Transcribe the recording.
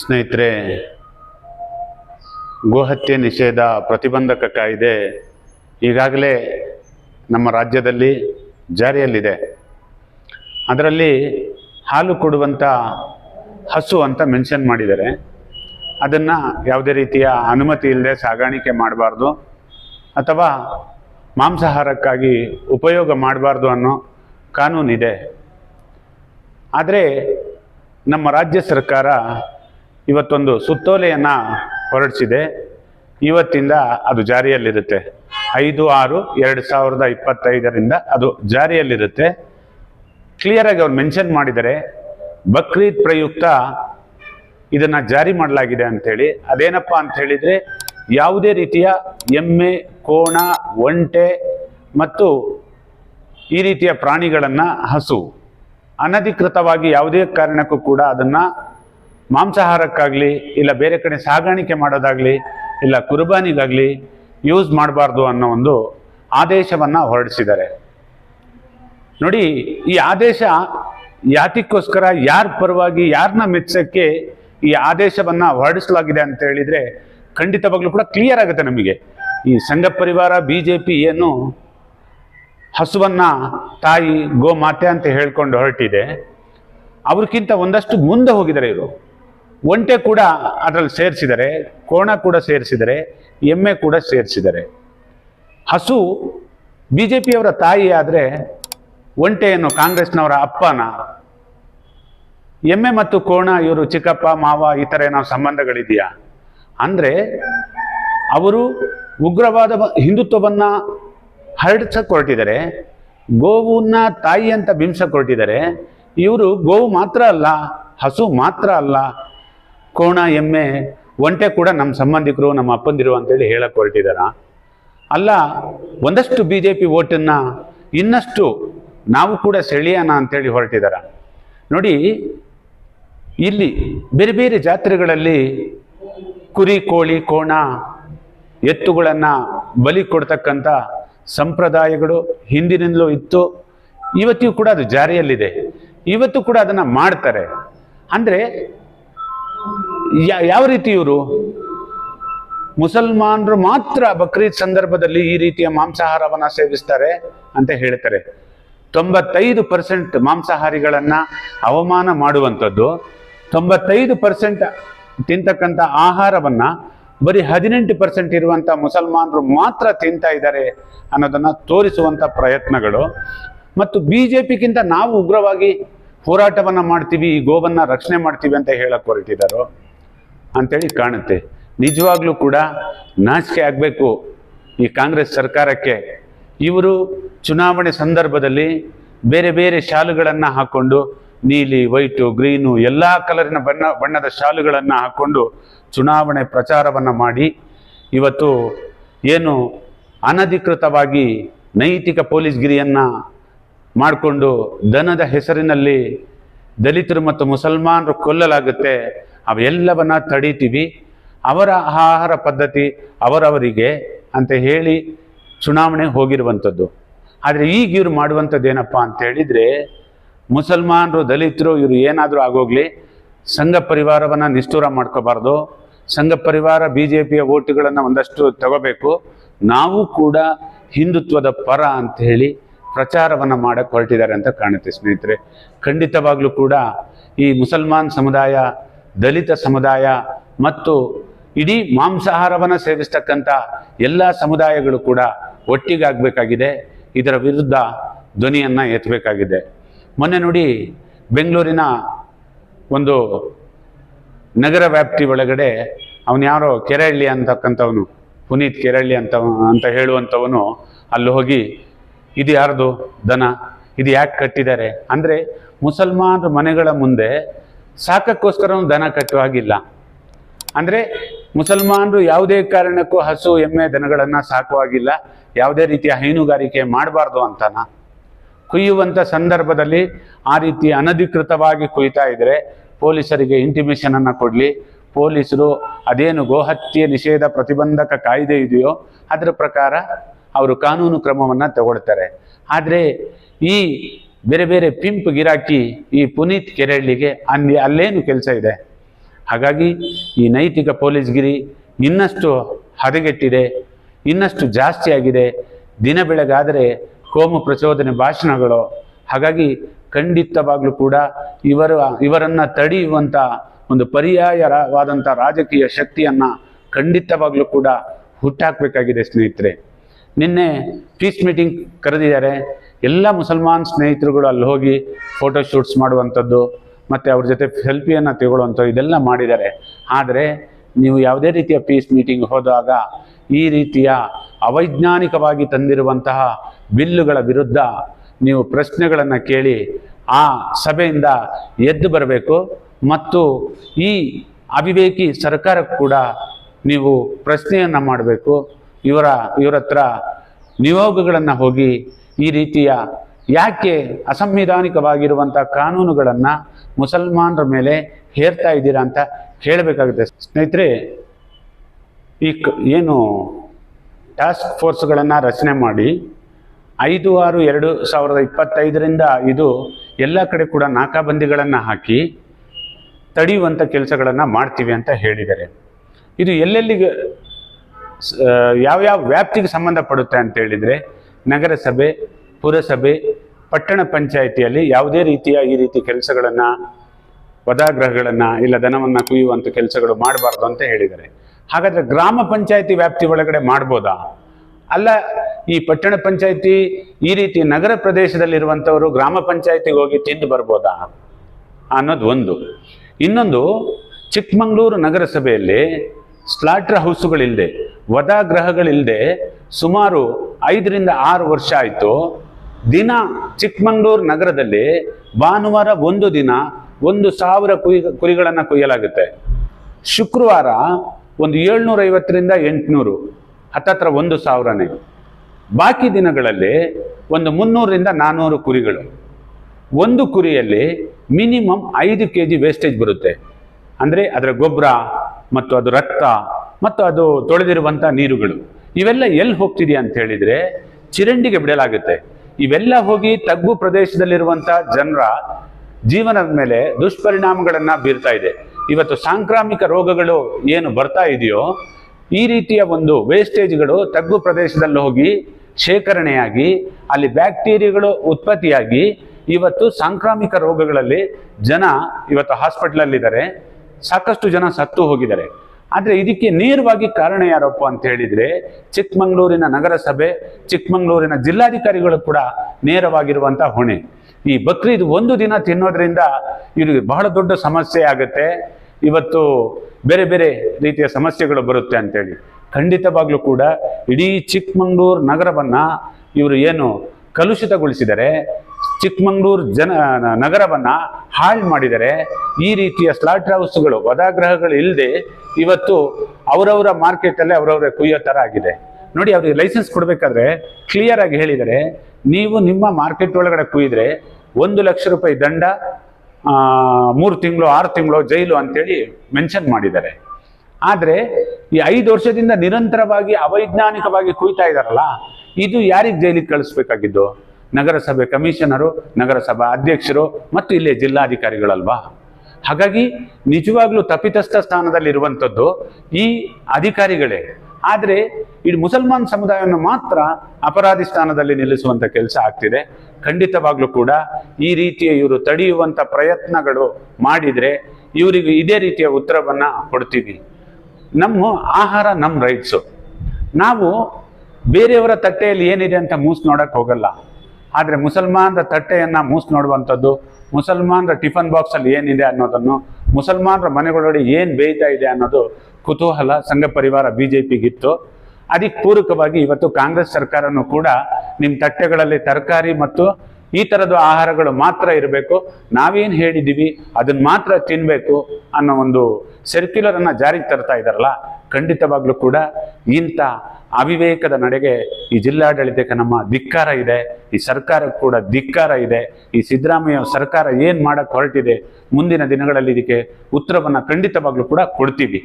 ಸ್ನೇಹಿತರೆ, ಗೋಹತ್ಯೆ ನಿಷೇಧ ಪ್ರತಿಬಂಧಕ ಕಾಯ್ದೆ ಈಗಾಗಲೇ ನಮ್ಮ ರಾಜ್ಯದಲ್ಲಿ ಜಾರಿಯಲ್ಲಿದೆ. ಅದರಲ್ಲಿ ಹಾಲು ಕೊಡುವಂಥ ಹಸು ಅಂತ ಮೆನ್ಷನ್ ಮಾಡಿದ್ದಾರೆ. ಅದನ್ನು ಯಾವುದೇ ರೀತಿಯ ಅನುಮತಿ ಇಲ್ಲದೆ ಸಾಗಾಣಿಕೆ ಮಾಡಬಾರ್ದು ಅಥವಾ ಮಾಂಸಾಹಾರಕ್ಕಾಗಿ ಉಪಯೋಗ ಮಾಡಬಾರ್ದು ಅನ್ನೋ ಕಾನೂನಿದೆ. ಆದರೆ ನಮ್ಮ ರಾಜ್ಯ ಸರ್ಕಾರ ಇವತ್ತೊಂದು ಸುತ್ತೋಲೆಯನ್ನು ಹೊರಡಿಸಿದೆ. ಇವತ್ತಿಂದ ಅದು ಜಾರಿಯಲ್ಲಿರುತ್ತೆ. ಐದು ಆರು ಎರಡು ಸಾವಿರದ ಇಪ್ಪತ್ತೈದರಿಂದ ಅದು ಜಾರಿಯಲ್ಲಿರುತ್ತೆ. ಕ್ಲಿಯರಾಗಿ ಅವ್ರು ಮೆನ್ಷನ್ ಮಾಡಿದರೆ ಬಕ್ರೀದ್ ಪ್ರಯುಕ್ತ ಇದನ್ನು ಜಾರಿ ಮಾಡಲಾಗಿದೆ ಅಂಥೇಳಿ. ಅದೇನಪ್ಪ ಅಂತ ಹೇಳಿದರೆ ಯಾವುದೇ ರೀತಿಯ ಎಮ್ಮೆ, ಕೋಣ, ಒಂಟೆ ಮತ್ತು ಈ ರೀತಿಯ ಪ್ರಾಣಿಗಳನ್ನು ಹಸು. ಅನಧಿಕೃತವಾಗಿ ಯಾವುದೇ ಕಾರಣಕ್ಕೂ ಕೂಡ ಅದನ್ನು ಮಾಂಸಾಹಾರಕ್ಕಾಗಲಿ, ಇಲ್ಲ ಬೇರೆ ಕಡೆ ಸಾಗಾಣಿಕೆ ಮಾಡೋದಾಗಲಿ, ಇಲ್ಲ ಕುರ್ಬಾನಿಗಾಗಲಿ ಯೂಸ್ ಮಾಡಬಾರ್ದು ಅನ್ನೋ ಒಂದು ಆದೇಶವನ್ನು ಹೊರಡಿಸಿದ್ದಾರೆ. ನೋಡಿ, ಈ ಆದೇಶ ಯಾತಿಗೋಸ್ಕರ ಯಾರ ಪರವಾಗಿ ಯಾರನ್ನ ಮೆಚ್ಚಕ್ಕೆ ಈ ಆದೇಶವನ್ನು ಹೊರಡಿಸಲಾಗಿದೆ ಅಂತ ಹೇಳಿದರೆ ಖಂಡಿತವಾಗ್ಲೂ ಕೂಡ ಕ್ಲಿಯರ್ ಆಗುತ್ತೆ ನಮಗೆ. ಈ ಸಂಘ ಪರಿವಾರ ಬಿ ಜೆ ಪಿ ಏನು ಹಸುವನ್ನ ತಾಯಿ ಗೋಮಾತೆ ಅಂತ ಹೇಳ್ಕೊಂಡು ಹೊರಟಿದೆ. ಅವ್ರಿಗಿಂತ ಒಂದಷ್ಟು ಮುಂದೆ ಹೋಗಿದ್ದಾರೆ ಇವರು. ಒಂಟೆ ಕೂಡ ಅದರಲ್ಲಿ ಸೇರಿಸಿದರೆ ಕೋಣ ಕೂಡ ಸೇರಿಸಿದರೆ ಎಮ್ಮೆ ಕೂಡ ಸೇರಿಸಿದ್ದಾರೆ. ಹಸು ಬಿ ಜೆ ಪಿಯವರ ತಾಯಿ ಆದರೆ ಒಂಟೆಯನ್ನು ಕಾಂಗ್ರೆಸ್ನವರ ಅಪ್ಪನ. ಎಮ್ಮೆ ಮತ್ತು ಕೋಣ, ಇವರು ಚಿಕ್ಕಪ್ಪ, ಮಾವ ಈ ಥರ ಏನೋ ಸಂಬಂಧಗಳಿದೆಯಾ? ಅಂದರೆ ಅವರು ಉಗ್ರವಾದ ಹಿಂದುತ್ವವನ್ನು ಹಿಂದುತ್ವವನ್ನ ಹರಡ್ಸಕ್ಕೆ ಹೊರಟಿದ್ದಾರೆ ಗೋವನ್ನ ತಾಯಿ ಅಂತ ಬಿಂಸಕ್ಕೆ ಹೊರಟಿದ್ದಾರೆ ಇವರು ಗೋವು ಮಾತ್ರ ಅಲ್ಲ, ಹಸು ಮಾತ್ರ ಅಲ್ಲ, ಕೋಣ, ಎಮ್ಮೆ, ಒಂಟೆ ಕೂಡ ನಮ್ಮ ಸಂಬಂಧಿಕರು, ನಮ್ಮ ಅಪ್ಪಂದಿರು ಅಂತೇಳಿ ಹೇಳಕ್ಕೆ ಹೊರಟಿದಾರ. ಅಲ್ಲ, ಒಂದಷ್ಟು ಬಿ ಜೆ ಪಿ ಓಟನ್ನು ಇನ್ನಷ್ಟು ನಾವು ಕೂಡ ಸೆಳೆಯೋಣ ಅಂತೇಳಿ ಹೊರಟಿದಾರ. ನೋಡಿ, ಇಲ್ಲಿ ಬೇರೆ ಬೇರೆ ಜಾತ್ರೆಗಳಲ್ಲಿ ಕುರಿ, ಕೋಳಿ, ಕೋಣ ಎತ್ತುಗಳನ್ನು ಬಲಿ ಕೊಡ್ತಕ್ಕಂಥ ಸಂಪ್ರದಾಯಗಳು ಹಿಂದಿನಿಂದಲೂ ಇತ್ತು. ಇವತ್ತಿಗೂ ಕೂಡ ಅದು ಜಾರಿಯಲ್ಲಿದೆ. ಇವತ್ತು ಕೂಡ ಅದನ್ನು ಮಾಡ್ತಾರೆ. ಅಂದರೆ ಯಾವ ರೀತಿ ಇವರು? ಮುಸಲ್ಮಾನರು ಮಾತ್ರ ಬಕ್ರೀದ್ ಸಂದರ್ಭದಲ್ಲಿ ಈ ರೀತಿಯ ಮಾಂಸಾಹಾರವನ್ನು ಸೇವಿಸ್ತಾರೆ ಅಂತ ಹೇಳ್ತಾರೆ. ತೊಂಬತ್ತೈದು ಪರ್ಸೆಂಟ್ ಮಾಂಸಾಹಾರಿಗಳನ್ನ ಅವಮಾನ ಮಾಡುವಂಥದ್ದು, ತೊಂಬತ್ತೈದು ಪರ್ಸೆಂಟ್ ತಿಂತಕ್ಕಂಥ ಆಹಾರವನ್ನ ಬರೀ ಹದಿನೆಂಟು ಪರ್ಸೆಂಟ್ ಇರುವಂಥ ಮುಸಲ್ಮಾನರು ಮಾತ್ರ ತಿಂತಾ ಇದ್ದಾರೆ ಅನ್ನೋದನ್ನ ತೋರಿಸುವಂಥ ಪ್ರಯತ್ನಗಳು. ಮತ್ತು ಬಿ ಜೆ ಪಿಗಿಂತ ನಾವು ಉಗ್ರವಾಗಿ ಹೋರಾಟವನ್ನು ಮಾಡ್ತೀವಿ, ಈ ಗೋವನ್ನ ರಕ್ಷಣೆ ಮಾಡ್ತೀವಿ ಅಂತ ಹೇಳಕ್ ಹೊರಟಿದ್ದಾರೋ ಅಂತೇಳಿ ಕಾಣುತ್ತೆ. ನಿಜವಾಗ್ಲೂ ಕೂಡ ನಾಚಿಕೆ ಆಗಬೇಕು ಈ ಕಾಂಗ್ರೆಸ್ ಸರ್ಕಾರಕ್ಕೆ. ಇವರು ಚುನಾವಣೆ ಸಂದರ್ಭದಲ್ಲಿ ಬೇರೆ ಬೇರೆ ಶಾಲುಗಳನ್ನು ಹಾಕ್ಕೊಂಡು ನೀಲಿ, ವೈಟು, ಗ್ರೀನು ಎಲ್ಲ ಕಲರಿನ ಬಣ್ಣ, ಬಣ್ಣದ ಶಾಲುಗಳನ್ನು ಹಾಕ್ಕೊಂಡು ಚುನಾವಣೆ ಪ್ರಚಾರವನ್ನು ಮಾಡಿ ಇವತ್ತು ಏನು ಅನಧಿಕೃತವಾಗಿ ನೈತಿಕ ಪೊಲೀಸ್ಗಿರಿಯನ್ನು ಮಾಡಿಕೊಂಡು ದನದ ಹೆಸರಿನಲ್ಲಿ ದಲಿತರು ಮತ್ತು ಮುಸಲ್ಮಾನರು ಕೊಲ್ಲಲಾಗುತ್ತೆ, ಅವೆಲ್ಲವನ್ನ ತಡೀತೀವಿ. ಅವರ ಆಹಾರ ಪದ್ಧತಿ ಅವರವರಿಗೆ ಅಂತ ಹೇಳಿ ಚುನಾವಣೆ ಹೋಗಿರುವಂಥದ್ದು. ಆದರೆ ಈಗ ಇವರು ಮಾಡುವಂಥದ್ದು ಏನಪ್ಪ ಅಂತ ಹೇಳಿದರೆ ಮುಸಲ್ಮಾನರು, ದಲಿತರು, ಇವರು ಏನಾದರೂ ಆಗೋಗ್ಲಿ, ಸಂಘ ಪರಿವಾರವನ್ನು ನಿಷ್ಠೂರ ಮಾಡ್ಕೋಬಾರ್ದು. ಸಂಘ ಪರಿವಾರ ಬಿ ಜೆ ಪಿಯ ಓಟುಗಳನ್ನು ಒಂದಷ್ಟು ತಗೋಬೇಕು. ನಾವು ಕೂಡ ಹಿಂದುತ್ವದ ಪರ ಅಂತ ಹೇಳಿ ಪ್ರಚಾರವನ್ನು ಮಾಡಕ್ಕೆ ಹೊರಟಿದ್ದಾರೆ ಅಂತ ಕಾಣುತ್ತೆ ಸ್ನೇಹಿತರೆ. ಖಂಡಿತವಾಗ್ಲೂ ಕೂಡ ಈ ಮುಸಲ್ಮಾನ್ ಸಮುದಾಯ, ದಲಿತ ಸಮುದಾಯ ಮತ್ತು ಇಡೀ ಮಾಂಸಾಹಾರವನ್ನು ಸೇವಿಸ್ತಕ್ಕಂಥ ಎಲ್ಲ ಸಮುದಾಯಗಳು ಕೂಡ ಒಟ್ಟಿಗಾಗಬೇಕಾಗಿದೆ. ಇದರ ವಿರುದ್ಧ ಧ್ವನಿಯನ್ನು ಎತ್ತಬೇಕಾಗಿದೆ. ಮೊನ್ನೆ ನೋಡಿ ಬೆಂಗಳೂರಿನ ಒಂದು ನಗರ ವ್ಯಾಪ್ತಿ ಒಳಗಡೆ ಅವನು ಯಾರೋ ಕೆರಳ್ಳಿ ಅಂತಕ್ಕಂಥವನು, ಪುನೀತ್ ಕೆರಳ್ಳಿ ಅಂತ ಅಂತ ಹೇಳುವಂಥವನು ಅಲ್ಲಿ ಹೋಗಿ, ಇದು ಯಾರ್ದು ದನ? ಇದು ಯಾಕೆ ಕಟ್ಟಿದ್ದಾರೆ? ಅಂದರೆ ಮುಸಲ್ಮಾನರ ಮನೆಗಳ ಮುಂದೆ ಸಾಕಕ್ಕೋಸ್ಕರ ದನ ಕಟ್ಟುವ ಹಾಗಿಲ್ಲ. ಅಂದರೆ ಮುಸಲ್ಮಾನರು ಯಾವುದೇ ಕಾರಣಕ್ಕೂ ಹಸು, ಎಮ್ಮೆ ದನಗಳನ್ನು ಸಾಕುವಾಗಿಲ್ಲ ಯಾವುದೇ ರೀತಿಯ ಹೈನುಗಾರಿಕೆ ಮಾಡಬಾರ್ದು ಅಂತನಾ. ಕುಯ್ಯುವಂಥ ಸಂದರ್ಭದಲ್ಲಿ ಆ ರೀತಿ ಅನಧಿಕೃತವಾಗಿ ಕುಯ್ತಾ ಇದ್ದರೆ ಪೊಲೀಸರಿಗೆ ಇಂಟಿಮೇಷನನ್ನು ಕೊಡಲಿ. ಪೊಲೀಸರು ಅದೇನು ಗೋಹತ್ಯೆ ನಿಷೇಧ ಪ್ರತಿಬಂಧಕ ಕಾಯ್ದೆ ಇದೆಯೋ ಅದರ ಪ್ರಕಾರ ಅವರು ಕಾನೂನು ಕ್ರಮವನ್ನು ತಗೊಳ್ತಾರೆ. ಆದರೆ ಈ ಬೇರೆ ಬೇರೆ ಪಿಂಪ್ ಗಿರಾಕಿ ಈ ಪುನೀತ್ ಕೆರಳಿಗೆ ಅಲ್ಲಿ ಅಲ್ಲೇನು ಕೆಲಸ ಇದೆ? ಹಾಗಾಗಿ ಈ ನೈತಿಕ ಪೊಲೀಸ್ಗಿರಿ ಇನ್ನಷ್ಟು ಹದಗೆಟ್ಟಿದೆ, ಇನ್ನಷ್ಟು ಜಾಸ್ತಿ ಆಗಿದೆ ದಿನ ಬೆಳಗಾದರೆ ಕೋಮು ಪ್ರಚೋದನೆ ಭಾಷಣಗಳು, ಹಾಗಾಗಿ ಖಂಡಿತವಾಗ್ಲೂ ಕೂಡ ಇವರ, ಇವರನ್ನ ತಡೆಯುವಂಥ ಒಂದು ಪರ್ಯಾಯವಾದಂಥ ರಾಜಕೀಯ ಶಕ್ತಿಯನ್ನ ಖಂಡಿತವಾಗ್ಲೂ ಕೂಡ ಹುಟ್ಟಾಕಬೇಕಾಗಿದೆ ಸ್ನೇಹಿತರೆ. ನಿನ್ನೆ ಪೀಸ್ ಮೀಟಿಂಗ್ ಕರೆದಿದ್ದಾರೆ. ಎಲ್ಲ ಮುಸಲ್ಮಾನ್ ಸ್ನೇಹಿತರುಗಳು ಅಲ್ಲಿ ಹೋಗಿ ಫೋಟೋ ಶೂಟ್ಸ್ ಮಾಡುವಂಥದ್ದು, ಮತ್ತು ಅವ್ರ ಜೊತೆ ಸೆಲ್ಫಿಯನ್ನು ತಗೊಳ್ಳುವಂಥದ್ದು ಇದೆಲ್ಲ ಮಾಡಿದ್ದಾರೆ. ಆದರೆ ನೀವು ಯಾವುದೇ ರೀತಿಯ ಪೀಸ್ ಮೀಟಿಂಗ್ ಹೋದಾಗ ಈ ರೀತಿಯ ಅವೈಜ್ಞಾನಿಕವಾಗಿ ತಂದಿರುವಂತಹ ಬಿಲ್ಲುಗಳ ವಿರುದ್ಧ ನೀವು ಪ್ರಶ್ನೆಗಳನ್ನು ಕೇಳಿ ಆ ಸಭೆಯಿಂದ ಎದ್ದು ಬರಬೇಕು ಮತ್ತು ಈ ಅವಿವೇಕಿ ಸರ್ಕಾರಕ್ಕೆ ಕೂಡ ನೀವು ಪ್ರಶ್ನೆಯನ್ನು ಮಾಡಬೇಕು. ಇವರ ಇವರ ಹತ್ರ ನಿಯೋಗಗಳನ್ನು ಹೋಗಿ ಈ ರೀತಿಯ ಯಾಕೆ ಅಸಂವಿಧಾನಿಕವಾಗಿರುವಂಥ ಕಾನೂನುಗಳನ್ನು ಮುಸಲ್ಮಾನರ ಮೇಲೆ ಹೇರ್ತಾ ಇದ್ದೀರಾ ಅಂತ ಹೇಳಬೇಕಾಗುತ್ತೆ. ಸ್ನೇಹಿತರೆ, ಈ ಏನು ಟಾಸ್ಕ್ ಫೋರ್ಸ್ಗಳನ್ನು ರಚನೆ ಮಾಡಿ ಐದು ಆರು ಎರಡು ಸಾವಿರದ ಇಪ್ಪತ್ತೈದರಿಂದ ಇದು ಎಲ್ಲ ಕಡೆ ಕೂಡ ನಾಕಾಬಂದಿಗಳನ್ನು ಹಾಕಿ ತಡೆಯುವಂಥ ಕೆಲಸಗಳನ್ನು ಮಾಡ್ತೀವಿ ಅಂತ ಹೇಳಿದ್ದಾರೆ. ಇದು ಎಲ್ಲೆಲ್ಲಿಗೆ ಯಾವ್ಯಾವ ವ್ಯಾಪ್ತಿಗೆ ಸಂಬಂಧಪಡುತ್ತೆ ಅಂತ ಹೇಳಿದರೆ ನಗರಸಭೆ, ಪುರಸಭೆ, ಪಟ್ಟಣ ಪಂಚಾಯಿತಿಯಲ್ಲಿ ಯಾವುದೇ ರೀತಿಯ ಈ ರೀತಿ ಕೆಲಸಗಳನ್ನು, ವದಾಗ್ರಹಗಳನ್ನು ಇಲ್ಲ ದನವನ್ನು ಕುಯ್ಯುವಂಥ ಕೆಲಸಗಳು ಮಾಡಬಾರ್ದು ಅಂತ ಹೇಳಿದ್ದಾರೆ. ಹಾಗಾದರೆ ಗ್ರಾಮ ಪಂಚಾಯಿತಿ ವ್ಯಾಪ್ತಿ ಒಳಗಡೆ ಮಾಡ್ಬೋದಾ? ಅಲ್ಲ, ಈ ಪಟ್ಟಣ ಪಂಚಾಯತಿ, ಈ ರೀತಿ ನಗರ ಪ್ರದೇಶದಲ್ಲಿರುವಂಥವರು ಗ್ರಾಮ ಪಂಚಾಯತಿಗೆ ಹೋಗಿ ತಿಂದು ಬರ್ಬೋದಾ? ಅನ್ನೋದು ಒಂದು. ಇನ್ನೊಂದು, ಚಿಕ್ಕಮಂಗ್ಳೂರು ನಗರಸಭೆಯಲ್ಲಿ ಸ್ಲಾಟ್ರ್ ಹೌಸುಗಳಿಲ್ಲದೆ ವದಾಗ್ರಹಗಳಿಲ್ಲದೆ ಸುಮಾರು ಐದರಿಂದ ಆರು ವರ್ಷ ಆಯಿತು. ದಿನ ಚಿಕ್ಕಮಂಗ್ಳೂರು ನಗರದಲ್ಲಿ ಭಾನುವಾರ ಒಂದು ದಿನ ಒಂದು ಸಾವಿರ ಕುಯ್, ಕುರಿಗಳನ್ನು ಕೊಯ್ಯಲಾಗುತ್ತೆ. ಶುಕ್ರವಾರ ಒಂದು ಏಳ್ನೂರ ಐವತ್ತರಿಂದ ಎಂಟುನೂರು. ಹತ್ತತ್ರ ಒಂದು ಸಾವಿರನೇ. ಬಾಕಿ ದಿನಗಳಲ್ಲಿ ಒಂದು ಮುನ್ನೂರರಿಂದ ನಾನ್ನೂರು ಕುರಿಗಳು. ಒಂದು ಕುರಿಯಲ್ಲಿ ಮಿನಿಮಮ್ ಐದು ಕೆ ಜಿ ವೇಸ್ಟೇಜ್ ಬರುತ್ತೆ. ಅಂದರೆ ಅದರ ಗೊಬ್ಬರ ಮತ್ತು ಅದು ರಕ್ತ ಮತ್ತು ಅದು ತೊಳೆದಿರುವಂಥ ನೀರುಗಳು. ಇವೆಲ್ಲ ಎಲ್ಲಿ ಹೋಗ್ತಿದೆಯಾ ಅಂತ ಹೇಳಿದರೆ ಚಿರಂಡಿಗೆ ಬಿಡಲಾಗುತ್ತೆ. ಇವೆಲ್ಲ ಹೋಗಿ ತಗ್ಗು ಪ್ರದೇಶದಲ್ಲಿರುವಂಥ ಜನರ ಜೀವನದ ಮೇಲೆ ದುಷ್ಪರಿಣಾಮಗಳನ್ನು ಬೀರ್ತಾ ಇದೆ. ಇವತ್ತು ಸಾಂಕ್ರಾಮಿಕ ರೋಗಗಳು ಏನು ಬರ್ತಾ ಇದೆಯೋ ಈ ರೀತಿಯ ಒಂದು ವೇಸ್ಟೇಜ್ಗಳು ತಗ್ಗು ಪ್ರದೇಶದಲ್ಲಿ ಹೋಗಿ ಶೇಖರಣೆಯಾಗಿ, ಅಲ್ಲಿ ಬ್ಯಾಕ್ಟೀರಿಯಾಗಳು ಉತ್ಪತ್ತಿಯಾಗಿ, ಇವತ್ತು ಸಾಂಕ್ರಾಮಿಕ ರೋಗಗಳಲ್ಲಿ ಜನ ಇವತ್ತು ಹಾಸ್ಪಿಟ್ಲಲ್ಲಿದ್ದಾರೆ. ಸಾಕಷ್ಟು ಜನ ಸತ್ತು ಹೋಗಿದ್ದಾರೆ. ಆದರೆ ಇದಕ್ಕೆ ನೇರವಾಗಿ ಕಾರಣ ಯಾರಪ್ಪ ಅಂತ ಹೇಳಿದ್ರೆ ಚಿಕ್ಕಮಂಗ್ಳೂರಿನ ನಗರಸಭೆ, ಚಿಕ್ಕಮಂಗ್ಳೂರಿನ ಜಿಲ್ಲಾಧಿಕಾರಿಗಳು ಕೂಡ ನೇರವಾಗಿರುವಂಥ ಹೊಣೆ. ಈ ಬಕ್ರೀದ್ ಒಂದು ದಿನ ತಿನ್ನೋದ್ರಿಂದ ಇವ್ರಿಗೆ ಬಹಳ ದೊಡ್ಡ ಸಮಸ್ಯೆ ಆಗುತ್ತೆ. ಇವತ್ತು ಬೇರೆ ಬೇರೆ ರೀತಿಯ ಸಮಸ್ಯೆಗಳು ಬರುತ್ತೆ ಅಂತೇಳಿ. ಖಂಡಿತವಾಗ್ಲೂ ಕೂಡ ಇಡೀ ಚಿಕ್ಕಮಂಗ್ಳೂರು ನಗರವನ್ನ ಇವರು ಏನು ಕಲುಷಿತಗೊಳಿಸಿದರೆ, ಚಿಕ್ಕಮಂಗ್ಳೂರು ಜನ ನಗರವನ್ನ ಹಾಳು ಮಾಡಿದರೆ, ಈ ರೀತಿಯ ಸ್ಲಾಟ್ ಹೌಸ್ಗಳು ವದಾಗ್ರಹಗಳು ಇಲ್ಲದೆ ಇವತ್ತು ಅವರವರ ಮಾರ್ಕೆಟಲ್ಲೇ ಅವರವರೇ ಕುಯ್ಯೋ ಥರ ಆಗಿದೆ. ನೋಡಿ, ಅವ್ರಿಗೆ ಲೈಸೆನ್ಸ್ ಕೊಡಬೇಕಾದ್ರೆ ಕ್ಲಿಯರ್ ಆಗಿ ಹೇಳಿದರೆ, ನೀವು ನಿಮ್ಮ ಮಾರ್ಕೆಟ್ ಒಳಗಡೆ ಕುಯ್ದರೆ ಒಂದು ಲಕ್ಷ ರೂಪಾಯಿ ದಂಡ ಮೂರು ತಿಂಗಳು, ಆರು ತಿಂಗಳು ಜೈಲು ಅಂತೇಳಿ ಮೆನ್ಷನ್ ಮಾಡಿದ್ದಾರೆ. ಆದರೆ ಈ ಐದು ವರ್ಷದಿಂದ ನಿರಂತರವಾಗಿ ಅವೈಜ್ಞಾನಿಕವಾಗಿ ಕುಯ್ತಾ ಇದ್ದಾರಲ್ಲ ಇದು ಯಾರಿಗೆ ಜೈಲಿಗೆ ಕಳಿಸ್ಬೇಕಾಗಿದ್ದು? ನಗರಸಭೆ ಕಮಿಷನರು, ನಗರಸಭಾ ಅಧ್ಯಕ್ಷರು ಮತ್ತು ಇಲ್ಲಿ ಜಿಲ್ಲಾಧಿಕಾರಿಗಳಲ್ವಾ? ಹಾಗಾಗಿ ನಿಜವಾಗ್ಲೂ ತಪ್ಪಿತಸ್ಥ ಸ್ಥಾನದಲ್ಲಿರುವಂಥದ್ದು ಈ ಅಧಿಕಾರಿಗಳೇ. ಆದರೆ ಇಡೀ ಮುಸಲ್ಮಾನ್ ಸಮುದಾಯವನ್ನು ಮಾತ್ರ ಅಪರಾಧಿ ಸ್ಥಾನದಲ್ಲಿ ನಿಲ್ಲಿಸುವಂತ ಕೆಲಸ ಆಗ್ತಿದೆ. ಖಂಡಿತವಾಗ್ಲೂ ಕೂಡ ಈ ರೀತಿಯ ಇವರು ತಡೆಯುವಂತ ಪ್ರಯತ್ನಗಳು ಮಾಡಿದ್ರೆ ಇವರಿಗೆ ಇದೇ ರೀತಿಯ ಉತ್ತರವನ್ನ ಕೊಡ್ತೀವಿ. ನಮ್ಮ ಆಹಾರ, ನಮ್ಮ ರೈಟ್ಸು ನಾವು ಬೇರೆಯವರ ತಟ್ಟೆಯಲ್ಲಿ ಏನಿದೆ ಅಂತ ಮೂಸ್ ನೋಡಕ್ಕೆ ಹೋಗಲ್ಲ. ಆದರೆ ಮುಸಲ್ಮಾನ್ರ ತಟ್ಟೆಯನ್ನು ಮೂಸ್ ನೋಡುವಂಥದ್ದು, ಮುಸಲ್ಮಾನ್ರ ಟಿಫನ್ ಬಾಕ್ಸಲ್ಲಿ ಏನಿದೆ ಅನ್ನೋದನ್ನು ಮುಸಲ್ಮಾನರ ಮನೆಗಳೊಳಗೆ ಏನು ಬೇಯ್ತಾ ಇದೆ ಅನ್ನೋದು ಕುತೂಹಲ ಸಂಘ ಪರಿವಾರ ಬಿ ಜೆ ಪಿಗಿತ್ತು ಅದಕ್ಕೆ ಪೂರಕವಾಗಿ ಇವತ್ತು ಕಾಂಗ್ರೆಸ್ ಸರ್ಕಾರನೂ ಕೂಡ ನಿಮ್ಮ ತಟ್ಟೆಗಳಲ್ಲಿ ತರಕಾರಿ ಮತ್ತು ಈ ಥರದ ಆಹಾರಗಳು ಮಾತ್ರ ಇರಬೇಕು. ನಾವೇನು ಹೇಳಿದ್ದೀವಿ ಅದನ್ನು ಮಾತ್ರ ತಿನ್ನಬೇಕು ಅನ್ನೋ ಒಂದು ಸರ್ಕ್ಯುಲರನ್ನು ಜಾರಿಗೆ ತರ್ತಾ ಇದ್ದಾರಲ್ಲ ಖಂಡಿತವಾಗ್ಲೂ ಕೂಡ ಇಂಥ ಅವಿವೇಕದ ನಡೆಗೆ ಈ ಜಿಲ್ಲಾಡಳಿತಕ್ಕೆ ನಮ್ಮ ಧಿಕ್ಕಾರ ಇದೆ, ಈ ಸರ್ಕಾರಕ್ಕೆ ಕೂಡ ಧಿಕ್ಕಾರ ಇದೆ, ಈ ಸಿದ್ದರಾಮಯ್ಯ ಸರ್ಕಾರ ಏನು ಮಾಡಕ್ಕೆ ಹೊರಟಿದೆ, ಮುಂದಿನ ದಿನಗಳಲ್ಲಿ ಇದಕ್ಕೆ ಉತ್ತರವನ್ನು ಖಂಡಿತವಾಗ್ಲೂ ಕೂಡ ಕೊಡ್ತೀವಿ.